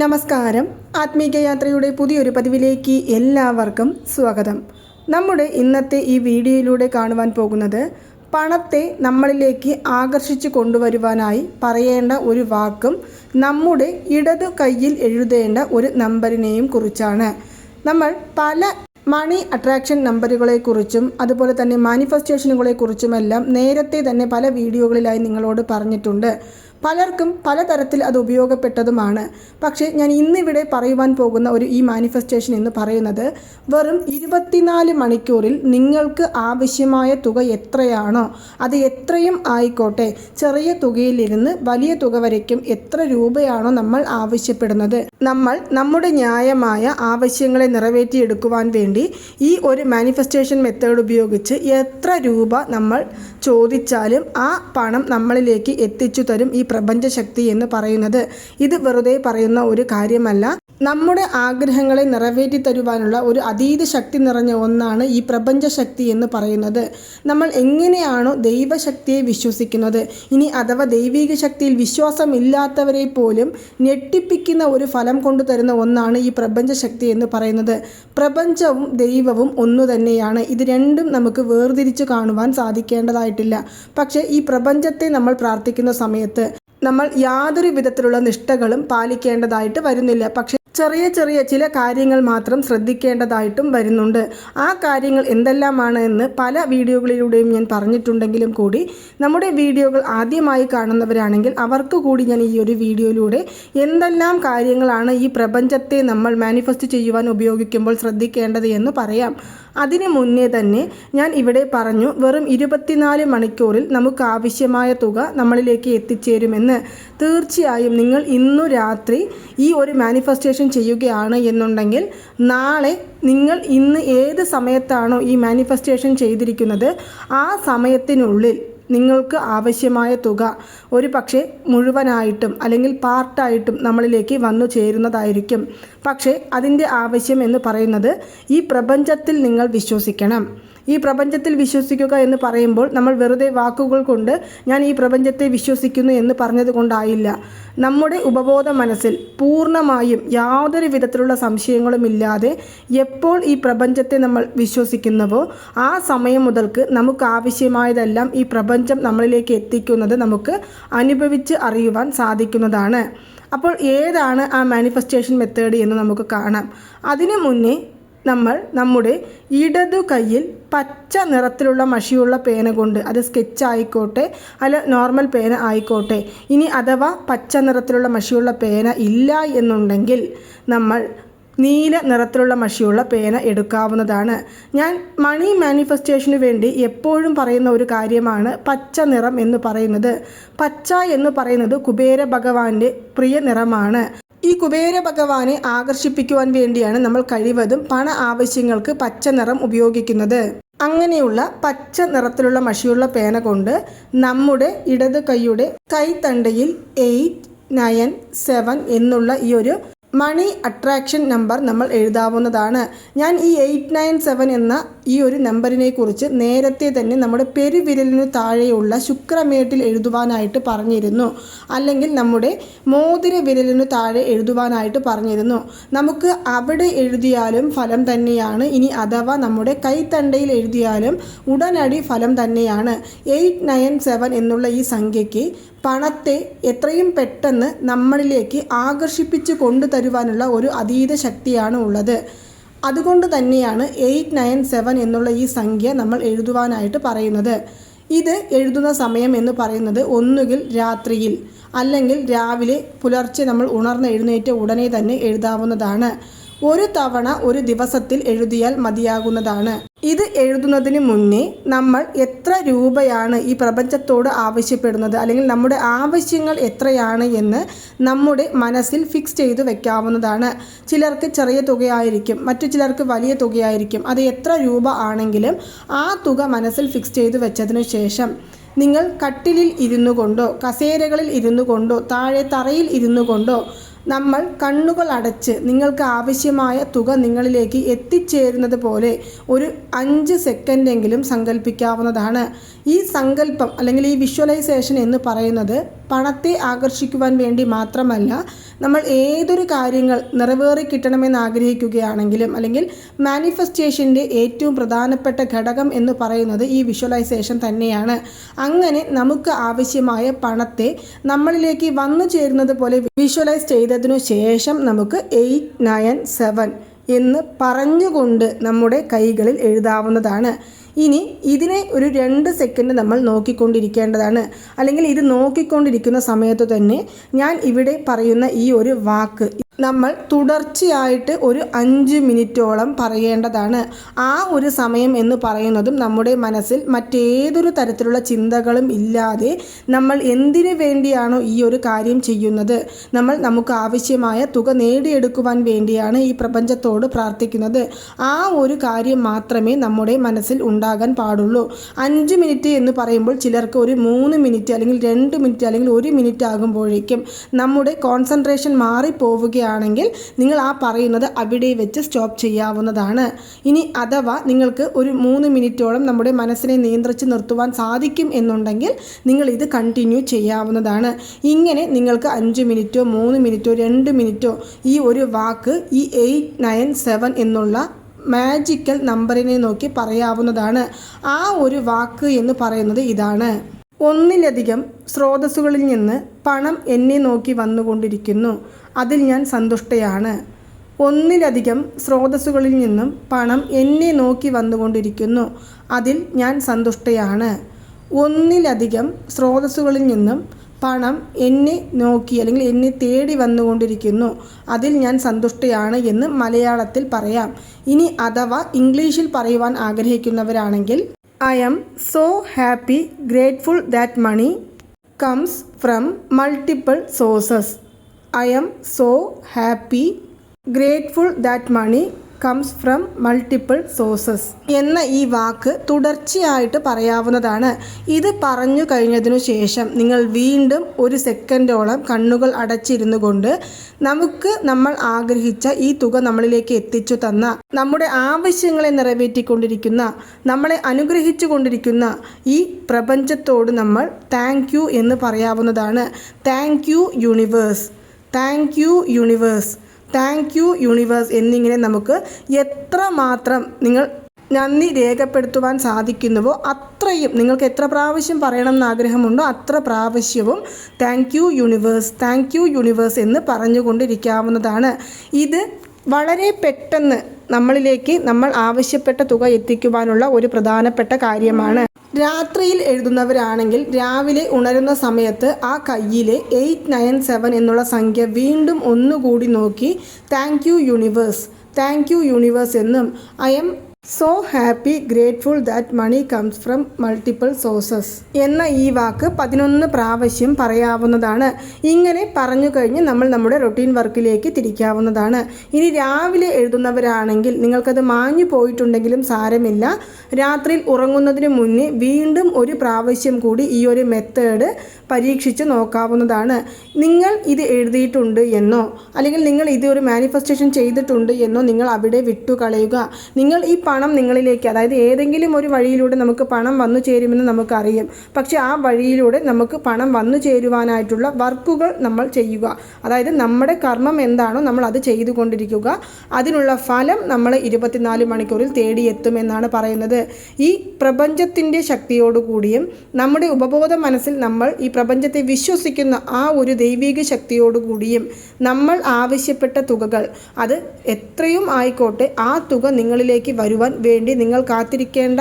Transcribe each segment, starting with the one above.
നമസ്കാരം. ആത്മീക യാത്രയുടെ പുതിയൊരു പതിവിലേക്ക് എല്ലാവർക്കും സ്വാഗതം. നമ്മുടെ ഇന്നത്തെ ഈ വീഡിയോയിലൂടെ കാണുവാൻ പോകുന്നത് പണത്തെ നമ്മളിലേക്ക് ആകർഷിച്ചു കൊണ്ടുവരുവാനായി പറയേണ്ട ഒരു വാക്കും നമ്മുടെ ഇടതു കയ്യിൽ എഴുതേണ്ട ഒരു നമ്പറിനെയും കുറിച്ചാണ്. നമ്മൾ പല മണി അട്രാക്ഷൻ നമ്പറുകളെക്കുറിച്ചും അതുപോലെ തന്നെ മാനിഫെസ്റ്റേഷനുകളെക്കുറിച്ചുമെല്ലാം നേരത്തെ തന്നെ പല വീഡിയോകളിലായി നിങ്ങളോട് പറഞ്ഞിട്ടുണ്ട്. പലർക്കും പലതരത്തിൽ അത് ഉപയോഗപ്പെട്ടതുമാണ്. പക്ഷേ ഞാൻ ഇന്നിവിടെ പറയുവാൻ പോകുന്ന ഒരു ഈ മാനിഫെസ്റ്റേഷൻ എന്ന് പറയുന്നത് വെറും ഇരുപത്തിനാല് മണിക്കൂറിൽ നിങ്ങൾക്ക് ആവശ്യമായ തുക എത്രയാണോ അത് എത്രയും ആയിക്കോട്ടെ. ചെറിയ തുകയിലിരുന്ന് വലിയ തുക വരയ്ക്കും എത്ര രൂപയാണോ നമ്മൾ ആവശ്യപ്പെടുന്നത്. നമ്മൾ നമ്മുടെ ന്യായമായ ആവശ്യങ്ങളെ നിറവേറ്റിയെടുക്കുവാൻ വേണ്ടി ഈ ഒരു മാനിഫെസ്റ്റേഷൻ മെത്തേഡ് ഉപയോഗിച്ച് എത്ര രൂപ നമ്മൾ ചോദിച്ചാലും ആ പണം നമ്മളിലേക്ക് എത്തിച്ചു തരും. ഈ പ്രപഞ്ചശക്തി എന്ന് പറയുന്നത്. ഇത് വെറുതെ പറയുന്ന ഒരു കാര്യമല്ല. നമ്മുടെ ആഗ്രഹങ്ങളെ നിറവേറ്റി തരുവാനുള്ള ഒരു അതീത ശക്തി നിറഞ്ഞ ഒന്നാണ് ഈ പ്രപഞ്ചശക്തി എന്ന് പറയുന്നത്. നമ്മൾ എങ്ങനെയാണോ ദൈവശക്തിയെ വിശ്വസിക്കുന്നത്. ഇനി അഥവാ ദൈവിക ശക്തിയിൽ വിശ്വാസം വിശ്വാസമില്ലാത്തവരെ പോലും ഞെട്ടിപ്പിക്കുന്ന ഒരു ഫലം കൊണ്ടു തരുന്ന ഒന്നാണ് ഈ പ്രപഞ്ചശക്തി എന്ന് പറയുന്നത്. പ്രപഞ്ചവും ദൈവവും ഒന്നു തന്നെയാണ്. ഇത് രണ്ടും നമുക്ക് വേർതിരിച്ച് കാണുവാൻ സാധിക്കേണ്ടതായിട്ടില്ല. പക്ഷേ ഈ പ്രപഞ്ചത്തെ നമ്മൾ പ്രാർത്ഥിക്കുന്ന സമയത്ത് നമ്മൾ യാതൊരു വിധത്തിലുള്ള നിഷ്ഠകളും പാലിക്കേണ്ടതായിട്ട് വരുന്നില്ല. പക്ഷേ ചെറിയ ചെറിയ ചില കാര്യങ്ങൾ മാത്രം ശ്രദ്ധിക്കേണ്ടതായിട്ടും വരുന്നുണ്ട്. ആ കാര്യങ്ങൾ എന്തെല്ലാമാണ് എന്ന് പല വീഡിയോകളിലൂടെയും ഞാൻ പറഞ്ഞിട്ടുണ്ടെങ്കിലും കൂടി നമ്മുടെ വീഡിയോകൾ ആദ്യമായി കാണുന്നവരാണെങ്കിൽ അവർക്ക് കൂടി ഞാൻ ഈ ഒരു വീഡിയോയിലൂടെ എന്തെല്ലാം കാര്യങ്ങളാണ് ഈ പ്രപഞ്ചത്തെ നമ്മൾ മാനിഫെസ്റ്റ് ചെയ്യുവാൻ ഉപയോഗിക്കുമ്പോൾ ശ്രദ്ധിക്കേണ്ടത് എന്ന് പറയാം. അതിന് മുന്നേ തന്നെ ഞാൻ ഇവിടെ പറഞ്ഞു വെറും ഇരുപത്തിനാല് മണിക്കൂറിൽ നമുക്ക് ആവശ്യമായ തുക നമ്മളിലേക്ക് എത്തിച്ചേരുമെന്ന്. തീർച്ചയായും നിങ്ങൾ ഇന്നു രാത്രി ഈ ഒരു മാനിഫെസ്റ്റേഷൻ ചെയ്യുകയാണ് എന്നുണ്ടെങ്കിൽ നാളെ നിങ്ങൾ ഇന്ന് ഏത് സമയത്താണോ ഈ മാനിഫെസ്റ്റേഷൻ ചെയ്തിരിക്കുന്നത് ആ സമയത്തിനുള്ളിൽ നിങ്ങൾക്ക് ആവശ്യമായ തുക ഒരു പക്ഷേ മുഴുവനായിട്ടും അല്ലെങ്കിൽ പാർട്ടായിട്ടും നമ്മളിലേക്ക് വന്നു ചേരുന്നതായിരിക്കും. പക്ഷേ അതിന്റെ ആവശ്യം എന്ന് പറയുന്നത് ഈ പ്രപഞ്ചത്തിൽ നിങ്ങൾ വിശ്വസിക്കണം. ഈ പ്രപഞ്ചത്തിൽ വിശ്വസിക്കുക എന്ന് പറയുമ്പോൾ നമ്മൾ വെറുതെ വാക്കുകൾ കൊണ്ട് ഞാൻ ഈ പ്രപഞ്ചത്തെ വിശ്വസിക്കുന്നു എന്ന് പറഞ്ഞതുകൊണ്ടായില്ല നമ്മുടെ ഉപബോധ മനസ്സിൽ പൂർണമായും യാതൊരു വിധത്തിലുള്ള സംശയങ്ങളും ഇല്ലാതെ എപ്പോൾ ഈ പ്രപഞ്ചത്തെ നമ്മൾ വിശ്വസിക്കുന്നുവോ ആ സമയം മുതൽക്ക് നമുക്ക് ആവശ്യമായതെല്ലാം ഈ പ്രപഞ്ചം നമ്മളിലേക്ക് എത്തിക്കുന്നത് നമുക്ക് അനുഭവിച്ച് അറിയുവാൻ സാധിക്കുന്നതാണ്. അപ്പോൾ ഏതാണ് ആ മാനിഫെസ്റ്റേഷൻ മെത്തേഡ് എന്ന് നമുക്ക് കാണാം. അതിനു മുന്നേ നമ്മൾ നമ്മുടെ ഇടതു കയ്യിൽ പച്ച നിറത്തിലുള്ള മഷിയുള്ള പേന കൊണ്ട് അത് സ്കെച്ച് ആയിക്കോട്ടെ അല്ല നോർമൽ പേന ആയിക്കോട്ടെ. ഇനി അഥവാ പച്ച നിറത്തിലുള്ള മഷിയുള്ള പേന ഇല്ല എന്നുണ്ടെങ്കിൽ നമ്മൾ നീല നിറത്തിലുള്ള മഷിയുള്ള പേന എടുക്കാവുന്നതാണ്. ഞാൻ മണി മാനിഫെസ്റ്റേഷന് വേണ്ടി എപ്പോഴും പറയുന്ന ഒരു കാര്യമാണ് പച്ച നിറം എന്ന് പറയുന്നത്. പച്ച എന്ന് പറയുന്നത് കുബേര ഭഗവാന്റെ പ്രിയ നിറമാണ്. ഈ കുബേര ഭഗവാനെ ആകർഷിപ്പിക്കുവാൻ വേണ്ടിയാണ് നമ്മൾ കഴിവതും പണ ആവശ്യങ്ങൾക്ക് പച്ച നിറം ഉപയോഗിക്കുന്നത്. അങ്ങനെയുള്ള പച്ച നിറത്തിലുള്ള മഷിയുള്ള പേന കൊണ്ട് നമ്മുടെ ഇടത് കൈയുടെ കൈത്തണ്ടയിൽ എയ്റ്റ് നയൻ സെവൻ എന്നുള്ള ഈ ഒരു മണി അട്രാക്ഷൻ നമ്പർ നമ്മൾ എഴുതാവുന്നതാണ്. ഞാൻ ഈ എയ്റ്റ് നയൻ സെവൻ എന്ന ഈ ഒരു നമ്പറിനെ കുറിച്ച് നേരത്തെ തന്നെ നമ്മുടെ പെരുവിരലിനു താഴെയുള്ള ശുക്രമേട്ടിൽ എഴുതുവാനായിട്ട് പറഞ്ഞിരുന്നു. അല്ലെങ്കിൽ നമ്മുടെ മോതിര വിരലിനു താഴെ എഴുതുവാനായിട്ട് പറഞ്ഞിരുന്നു. നമുക്ക് അവിടെ എഴുതിയാലും ഫലം തന്നെയാണ്. ഇനി അഥവാ നമ്മുടെ കൈത്തണ്ടയിൽ എഴുതിയാലും ഉടനടി ഫലം തന്നെയാണ്. എയ്റ്റ് നയൻ സെവൻ എന്നുള്ള ഈ സംഖ്യയ്ക്ക് പണത്തെ എത്രയും പെട്ടെന്ന് നമ്മളിലേക്ക് ആകർഷിപ്പിച്ച് കൊണ്ടുതരുവാനുള്ള ഒരു അതീത ശക്തിയാണ് ഉള്ളത്. അതുകൊണ്ട് തന്നെയാണ് എയ്റ്റ് നയൻ സെവൻ എന്നുള്ള ഈ സംഖ്യ നമ്മൾ എഴുതുവാനായിട്ട് പറയുന്നത്. ഇത് എഴുതുന്ന സമയം എന്ന് പറയുന്നത് ഒന്നുകിൽ രാത്രിയിൽ അല്ലെങ്കിൽ രാവിലെ പുലർച്ചെ നമ്മൾ ഉണർന്ന് എഴുന്നേറ്റ ഉടനെ തന്നെ എഴുതാവുന്നതാണ്. ഒരു തവണ ഒരു ദിവസത്തിൽ എഴുതിയാൽ മതിയാകുന്നതാണ്. ഇത് എഴുതുന്നതിന് മുന്നേ നമ്മൾ എത്ര രൂപയാണ് ഈ പ്രപഞ്ചത്തോട് ആവശ്യപ്പെടുന്നത്? അല്ലെങ്കിൽ നമ്മുടെ ആവശ്യങ്ങൾ എത്രയാണ് എന്ന് നമ്മുടെ മനസ്സിൽ ഫിക്സ് ചെയ്തു വെക്കാവുന്നതാണ്. ചിലർക്ക് ചെറിയ തുകയായിരിക്കും മറ്റു ചിലർക്ക് വലിയ തുകയായിരിക്കും. അത് എത്ര രൂപ ആണെങ്കിലും ആ തുക മനസ്സിൽ ഫിക്സ് ചെയ്തു വെച്ചതിന് ശേഷം നിങ്ങൾ കട്ടിലിൽ ഇരുന്നു കൊണ്ടോ കസേരകളിൽ ഇരുന്നു കൊണ്ടോ താഴെ തറയിൽ ഇരുന്നു കൊണ്ടോ നമ്മൾ കണ്ണുകൾ അടച്ച് നിങ്ങൾക്ക് ആവശ്യമായ തുക നിങ്ങളിലേക്ക് എത്തിച്ചേരുന്നത് പോലെ ഒരു അഞ്ച് സെക്കൻഡെങ്കിലും സങ്കല്പിക്കാവുന്നതാണ് ഈ സങ്കല്പം അല്ലെങ്കിൽ ഈ വിഷ്വലൈസേഷൻ എന്ന് പറയുന്നത് പണത്തെ ആകർഷിക്കുവാൻ വേണ്ടി മാത്രമല്ല നമ്മൾ ഏതൊരു കാര്യങ്ങൾ നിറവേറി കിട്ടണമെന്ന് ആഗ്രഹിക്കുകയാണെങ്കിലും അല്ലെങ്കിൽ മാനിഫെസ്റ്റേഷന്റെ ഏറ്റവും പ്രധാനപ്പെട്ട ഘടകം എന്ന് പറയുന്നത് ഈ വിഷ്വലൈസേഷൻ തന്നെയാണ്. അങ്ങനെ നമുക്ക് ആവശ്യമായ പണത്തെ നമ്മളിലേക്ക് വന്നു ചേരുന്നത് പോലെ വിഷ്വലൈസ് ചെയ്തതിനു ശേഷം നമുക്ക് എയ്റ്റ് നയൻ സെവൻ എന്ന് പറഞ്ഞുകൊണ്ട് നമ്മുടെ കൈകളിൽ എഴുതാവുന്നതാണ്. ഇനി ഇതിനെ ഒരു രണ്ട് സെക്കൻഡ് നമ്മൾ നോക്കിക്കൊണ്ടിരിക്കേണ്ടതാണ്. അല്ലെങ്കിൽ ഇത് നോക്കിക്കൊണ്ടിരിക്കുന്ന സമയത്ത് തന്നെ ഞാൻ ഇവിടെ പറയുന്ന ഈ ഒരു വാക്ക് നമ്മൾ തുടർച്ചയായിട്ട് ഒരു അഞ്ച് മിനിറ്റോളം പറയേണ്ടതാണ്. ആ ഒരു സമയം എന്ന് പറയുന്നതും നമ്മുടെ മനസ്സിൽ മറ്റേതൊരു തരത്തിലുള്ള ചിന്തകളും ഇല്ലാതെ നമ്മൾ എന്തിനു വേണ്ടിയാണോ ഈ ഒരു കാര്യം ചെയ്യുന്നത്? നമ്മൾ നമുക്ക് ആവശ്യമായ തുക നേടിയെടുക്കുവാൻ വേണ്ടിയാണ് ഈ പ്രപഞ്ചത്തോട് പ്രാർത്ഥിക്കുന്നത്. ആ ഒരു കാര്യം മാത്രമേ നമ്മുടെ മനസ്സിൽ ഉണ്ടാകാൻ പാടുള്ളൂ. അഞ്ച് മിനിറ്റ് എന്ന് പറയുമ്പോൾ ചിലർക്ക് ഒരു മൂന്ന് മിനിറ്റ് അല്ലെങ്കിൽ രണ്ട് മിനിറ്റ് അല്ലെങ്കിൽ ഒരു മിനിറ്റ് ആകുമ്പോഴേക്കും നമ്മുടെ കോൺസെൻട്രേഷൻ മാറിപ്പോവുകയാണ്. ആണെങ്കിൽ നിങ്ങൾ ആ പറയുന്നത് അവിടെ വെച്ച് സ്റ്റോപ്പ് ചെയ്യാവുന്നതാണ്. ഇനി അഥവാ നിങ്ങൾക്ക് ഒരു മൂന്ന് മിനിറ്റോളം നമ്മുടെ മനസ്സിനെ നിയന്ത്രിച്ച് നിർത്തുവാൻ സാധിക്കും എന്നുണ്ടെങ്കിൽ നിങ്ങൾ ഇത് കണ്ടിന്യൂ ചെയ്യാവുന്നതാണ്. ഇങ്ങനെ നിങ്ങൾക്ക് അഞ്ച് മിനിറ്റോ മൂന്ന് മിനിറ്റോ രണ്ട് മിനിറ്റോ ഈ ഒരു വാക്ക് ഈ എയ്റ്റ് നയൻ സെവൻ എന്നുള്ള മാജിക്കൽ നമ്പറിനെ നോക്കി പറയാവുന്നതാണ്. ആ ഒരു വാക്ക് എന്ന് പറയുന്നത് ഇതാണ്. ഒന്നിലധികം സ്രോതസ്സുകളിൽ നിന്ന് പണം എന്നെ നോക്കി വന്നുകൊണ്ടിരിക്കുന്നു. അതിൽ ഞാൻ സന്തുഷ്ടയാണ്. ഒന്നിലധികം സ്രോതസ്സുകളിൽ നിന്നും പണം എന്നെ നോക്കി വന്നുകൊണ്ടിരിക്കുന്നു. അതിൽ ഞാൻ സന്തുഷ്ടയാണ്. ഒന്നിലധികം സ്രോതസ്സുകളിൽ നിന്നും പണം എന്നെ നോക്കി അല്ലെങ്കിൽ എന്നെ തേടി വന്നുകൊണ്ടിരിക്കുന്നു. അതിൽ ഞാൻ സന്തുഷ്ടയാണ് എന്ന് മലയാളത്തിൽ പറയാം. ഇനി അഥവാ ഇംഗ്ലീഷിൽ പറയുവാൻ ആഗ്രഹിക്കുന്നവരാണെങ്കിൽ I am so happy, grateful that money comes from multiple sources. I am so happy, grateful that money comes from multiple sources എന്ന ഈ വാക്ക് തുടർച്ചയായിട്ട് പറയാവുന്നതാണ്. ഇത് പറഞ്ഞു കഴിഞ്ഞതിനു ശേഷം നിങ്ങൾ വീണ്ടും ഒരു സെക്കൻഡോളം കണ്ണുകൾ അടച്ചിരുന്നു കൊണ്ട് നമുക്ക് നമ്മൾ ആഗ്രഹിച്ച ഈ തുക നമ്മളിലേക്ക് എത്തിച്ചു തന്ന നമ്മുടെ ആവശ്യങ്ങളെ നിറവേറ്റിക്കൊണ്ടിരിക്കുന്ന നമ്മളെ അനുഗ്രഹിച്ചു കൊണ്ടിരിക്കുന്ന ഈ പ്രപഞ്ചത്തോട് നമ്മൾ താങ്ക് എന്ന് പറയാവുന്നതാണ്. Thank universe thank universe thank you universe എന്നിങ്ങനെ നമുക്ക് എത്ര മാത്രം നിങ്ങൾ നന്ദി രേഖപ്പെടുത്തുവാൻ സാധിക്കുന്നുവോ അത്രയും നിങ്ങൾക്ക് എത്ര പ്രാവശ്യം പറയണം എന്ന് ആഗ്രഹമുണ്ടോ അത്ര പ്രാവശ്യവും thank you universe thank you universe എന്ന് പറഞ്ഞുകൊണ്ടിരിക്കാവുന്നതാണ്. ഇത് വളരെ പെട്ടെന്ന് നമ്മളിലേക്ക് നമ്മൾ ആവശ്യപ്പെട്ട തുക എത്തിക്കുവാനുള്ള ഒരു പ്രധാനപ്പെട്ട കാര്യമാണ്. രാത്രിയിൽ എഴുതുന്നവരാണെങ്കിൽ രാവിലെ ഉണരുന്ന സമയത്ത് ആ കയ്യിലെ എയ്റ്റ് നയൻ സെവൻ എന്നുള്ള സംഖ്യ വീണ്ടും ഒന്നുകൂടി നോക്കി thank you universe thank you universe എന്നും I'm so happy grateful that money comes from multiple sources എന്ന ഈ വാക്ക് പതിനൊന്ന് പ്രാവശ്യം പറയാവുന്നതാണ്. ഇങ്ങനെ പറഞ്ഞു കഴിഞ്ഞ് നമ്മൾ നമ്മുടെ റൊട്ടീൻ വർക്കിലേക്ക് തിരിക്കാവുന്നതാണ്. ഇനി രാവിലെ എഴുതുന്നവരാണെങ്കിൽ നിങ്ങൾക്കത് മാഞ്ഞു പോയിട്ടുണ്ടെങ്കിലും സാരമില്ല. രാത്രിയിൽ ഉറങ്ങുന്നതിന് മുന്നേ വീണ്ടും ഒരു പ്രാവശ്യം കൂടി ഈ ഒരു മെത്തേഡ് പരീക്ഷിച്ച് നോക്കാവുന്നതാണ്. നിങ്ങൾ ഇത് എഴുതിയിട്ടുണ്ട് എന്നോ അല്ലെങ്കിൽ നിങ്ങൾ ഇത് ഒരു മാനിഫെസ്റ്റേഷൻ ചെയ്തിട്ടുണ്ട് എന്നോ നിങ്ങൾ അവിടെ വിട്ടുകളയുക. നിങ്ങൾ ഈ പണം നിങ്ങളിലേക്ക് അതായത് ഏതെങ്കിലും ഒരു വഴിയിലൂടെ നമുക്ക് പണം വന്നു ചേരുമെന്ന് നമുക്കറിയാം. പക്ഷേ ആ വഴിയിലൂടെ നമുക്ക് പണം വന്നു ചേരുവാനായിട്ടുള്ള വർക്കുകൾ നമ്മൾ ചെയ്യുക. അതായത് നമ്മുടെ കർമ്മം എന്താണോ നമ്മൾ അത് ചെയ്തുകൊണ്ടിരിക്കുക. അതിനുള്ള ഫലം നമ്മൾ ഇരുപത്തിനാല് മണിക്കൂറിൽ തേടിയെത്തുമെന്നാണ് പറയുന്നത്. ഈ പ്രപഞ്ചത്തിന്റെ ശക്തിയോടുകൂടിയും നമ്മുടെ ഉപബോധ മനസ്സിൽ നമ്മൾ ഈ പ്രപഞ്ചത്തെ വിശ്വസിക്കുന്ന ആ ഒരു ദൈവിക ശക്തിയോടുകൂടിയും നമ്മൾ ആവശ്യപ്പെട്ട തുകകൾ അത് എത്രയും ആയിക്കോട്ടെ ആ തുക നിങ്ങളിലേക്ക് വരുവാൻ വേണ്ടി നിങ്ങൾ കാത്തിരിക്കേണ്ട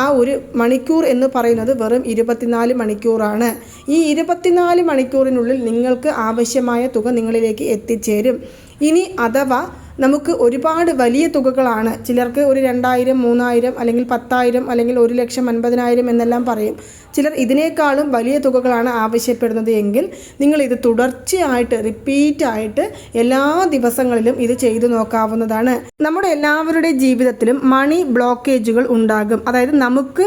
ആ ഒരു മണിക്കൂർ എന്ന് പറയുന്നത് വെറും ഇരുപത്തിനാല് മണിക്കൂറാണ്. ഈ ഇരുപത്തിനാല് മണിക്കൂറിനുള്ളിൽ നിങ്ങൾക്ക് ആവശ്യമായ തുക നിങ്ങളിലേക്ക് എത്തിച്ചേരും. ഇനി അഥവാ നമുക്ക് ഒരുപാട് വലിയ തുകകളാണ്. ചിലർക്ക് ഒരു രണ്ടായിരം മൂന്നായിരം അല്ലെങ്കിൽ പത്തായിരം അല്ലെങ്കിൽ ഒരു ലക്ഷം അൻപതിനായിരം എന്നെല്ലാം പറയും. ചിലർ ഇതിനേക്കാളും വലിയ തുകകളാണ് ആവശ്യപ്പെടുന്നത് എങ്കിൽ നിങ്ങൾ ഇത് തുടർച്ചയായിട്ട് റിപ്പീറ്റ് ആയിട്ട് എല്ലാ ദിവസങ്ങളിലും ഇത് ചെയ്തു നോക്കാവുന്നതാണ്. നമ്മുടെ എല്ലാവരുടെ ജീവിതത്തിലും മണി ബ്ലോക്കേജുകൾ ഉണ്ടാകും. അതായത് നമുക്ക്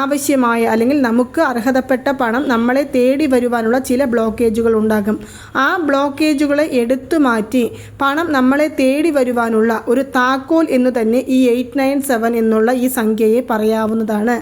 ആവശ്യമായ അല്ലെങ്കിൽ നമുക്ക് അർഹതപ്പെട്ട പണം നമ്മളെ തേടി വരുവാനുള്ള ചില ബ്ലോക്കേജുകൾ ഉണ്ടാകും. ആ ബ്ലോക്കേജുകളെ എടുത്തു മാറ്റി പണം നമ്മളെ തേടി വരുവാനുള്ള ഒരു താക്കോൽ എന്ന് തന്നെ ഈ എയ്റ്റ് നയൻ സെവൻ എന്നുള്ള ഈ സംഖ്യയെ പറയാവുന്നതാണ്.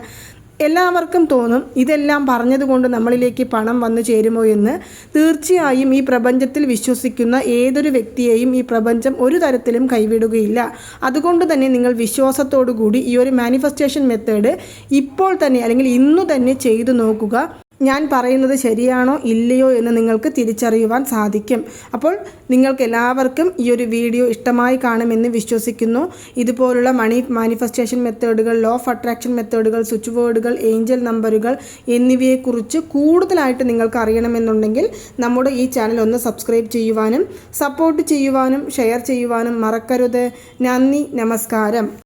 എല്ലാവർക്കും തോന്നും ഇതെല്ലാം പറഞ്ഞതുകൊണ്ട് നമ്മളിലേക്ക് പണം വന്നു ചേരുമോ എന്ന്. തീർച്ചയായും ഈ പ്രപഞ്ചത്തിൽ വിശ്വസിക്കുന്ന ഏതൊരു വ്യക്തിയെയും ഈ പ്രപഞ്ചം ഒരു തരത്തിലും കൈവിടുകയില്ല. അതുകൊണ്ട് തന്നെ നിങ്ങൾ വിശ്വാസത്തോടു കൂടി ഈ ഒരു മാനിഫെസ്റ്റേഷൻ മെത്തേഡ് ഇപ്പോൾ തന്നെ അല്ലെങ്കിൽ ഇന്നു തന്നെ ചെയ്തു നോക്കുക. ഞാൻ പറയുന്നത് ശരിയാണോ ഇല്ലയോ എന്ന് നിങ്ങൾക്ക് തിരിച്ചറിയുവാൻ സാധിക്കും. അപ്പോൾ നിങ്ങൾക്ക് എല്ലാവർക്കും ഈ ഒരു വീഡിയോ ഇഷ്ടമായി കാണുമെന്ന് വിശ്വസിക്കുന്നു. ഇതുപോലുള്ള മണി മാനിഫെസ്റ്റേഷൻ മെത്തേഡുകൾ ലോ ഓഫ് അട്രാക്ഷൻ മെത്തേഡുകൾ സ്വിച്ച് ബോർഡുകൾ ഏഞ്ചൽ നമ്പറുകൾ എന്നിവയെക്കുറിച്ച് കൂടുതലായിട്ട് നിങ്ങൾക്ക് അറിയണമെന്നുണ്ടെങ്കിൽ നമ്മുടെ ഈ ചാനൽ ഒന്ന് സബ്സ്ക്രൈബ് ചെയ്യുവാനും സപ്പോർട്ട് ചെയ്യുവാനും ഷെയർ ചെയ്യുവാനും മറക്കരുത്. നന്ദി നമസ്കാരം.